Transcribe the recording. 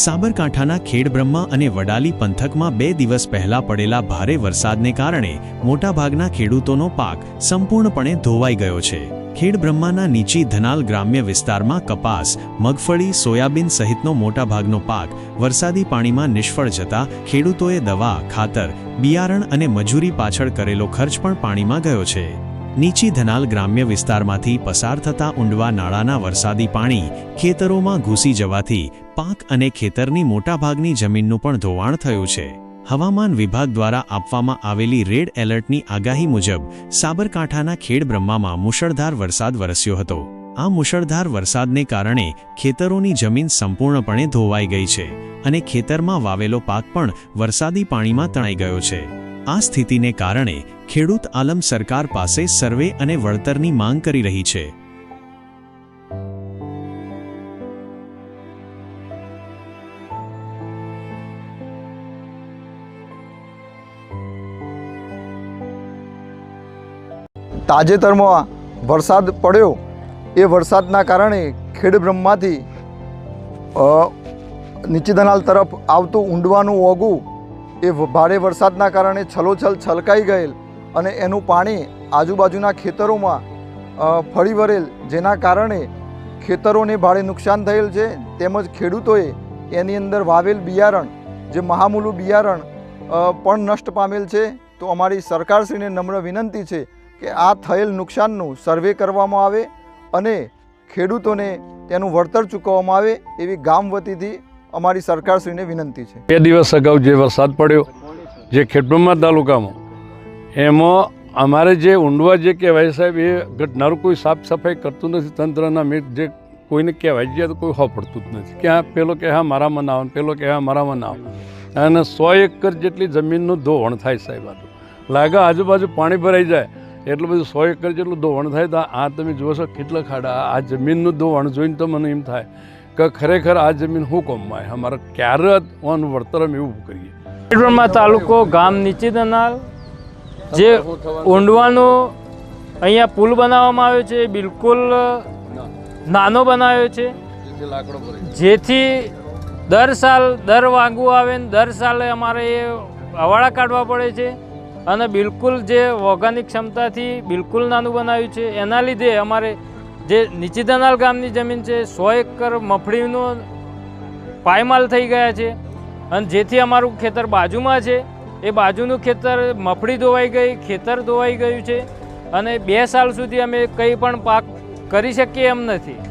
સાબરકાંઠાના ખેડબ્રહ્મા અને વડાલી પંથકમાં બે દિવસ પહેલા પડેલા ભારે વરસાદને કારણે મોટાભાગના ખેડૂતોનો પાક સંપૂર્ણપણે ધોવાઈ ગયો છે. ખેડબ્રહ્માના નીચી ધનાલ ગ્રામ્ય વિસ્તારમાં કપાસ, મગફળી, સોયાબીન સહિતનો મોટાભાગનો પાક વરસાદી પાણીમાં નિષ્ફળ જતા ખેડૂતોએ દવા, ખાતર, બિયારણ અને મજૂરી પાછળ કરેલો ખર્ચ પણ પાણીમાં ગયો છે. નીચી ધનાલ ગ્રામ્ય વિસ્તારમાંથી પસાર થતા ઊંડવા નાળાના વરસાદી પાણી ખેતરોમાં ઘૂસી જવાથી પાક અને ખેતરની મોટાભાગની જમીનનું પણ ધોવાણ થયું છે. હવામાન વિભાગ દ્વારા આપવામાં આવેલી રેડ એલર્ટની આગાહી મુજબ, સાબરકાંઠાના ખેડબ્રહ્મામાં મુશળધાર વરસાદ વરસ્યો હતો. આ મુશળધાર વરસાદને કારણે ખેતરોની જમીન સંપૂર્ણપણે ધોવાઈ ગઈ છે અને ખેતરમાં વાવેલો પાક પણ વરસાદી પાણીમાં તણાઈ ગયો છે. આ સ્થિતિને કારણે ખેડૂત આલમ સરકાર પાસે સર્વે અને વળતરની માંગ કરી રહી છે. તાજેતરમાં વરસાદ પડ્યો. એ વરસાદના કારણે ખેડબ્રહ્માથી અ, દનાલ તરફ આવતું ઊંડવાનું ઓગું. એ ભારે વરસાદના કારણે છલોછલ છલકાઈ ગયેલ અને એનું પાણી આજુબાજુના ખેતરોમાં ફરી વળેલ જેના કારણે ખેતરોને ભારે નુકસાન થયેલ છે. તેમજ ખેડૂતોએ એની અંદર વાવેલ બિયારણ જે મહામૂલું બિયારણ પણ નષ્ટ પામેલ છે. તો અમારી સરકારશ્રીને નમ્ર વિનંતી છે કે આ થયેલ નુકસાનનું સર્વે કરવામાં આવે અને ખેડૂતોને તેનું વળતર ચૂકવવામાં આવે એવી ગામ વતીથી અમારી સરકારશ્રીને વિનંતી છે. બે દિવસ અગાઉ જે વરસાદ પડ્યો, જે ખેડબ્રહ્મા તાલુકામાં, એમાં અમારે જે ઊંડવા જે કહેવાય સાહેબ, એ ઘટનારું કોઈ સાફ સફાઈ કરતું નથી, તંત્રના મેં જે કોઈને કહેવાય જાય તો કોઈ હો પડતું જ નથી. કે હા, પેલો કે હા મારામાં આવે પેલો કે હા મારામાં આવે. અને સો એકર જેટલી જમીનનું ધોવણ થાય સાહેબ આ લાગે આજુબાજુ પાણી ભરાઈ જાય. એટલું બધું સો એકર જેટલું ધોવણ થાય તો આ તમે જુઓ છો કેટલા ખાડા. આ જમીનનું ધોવણ જોઈને તો મને એમ થાય કે ખરેખર આ જમીન શું કોમમાં અમારે ક્યારે ઓનું વળતર અમે એવું કરીએ? ખેડબ્રહ્મા તાલુકો ગામ નીચી દનાલ જે ઊંડવાનું અહીંયા પુલ બનાવવામાં આવ્યો છે, બિલકુલ નાનો બનાવ્યો છે. જેથી દર સાલ દર વાંગું આવે ને દર સાલે અમારે એ હવાળા કાઢવા પડે છે. અને બિલકુલ જે વોગાની ક્ષમતાથી બિલકુલ નાનું બનાવ્યું છે, એના લીધે અમારે જે નીચી દનાલ ગામની જમીન છે, સો એકર મફળીનો પાયમાલ થઈ ગયા છે અને જેથી અમારું ખેતર બાજુમાં છે. એ બાજુનું ખેતર મફળી ધોવાઈ ગઈ, ખેતર ધોવાઈ ગયું છે અને બે સાલ સુધી અમે કંઈ પણ પાક કરી શકીએ એમ નથી.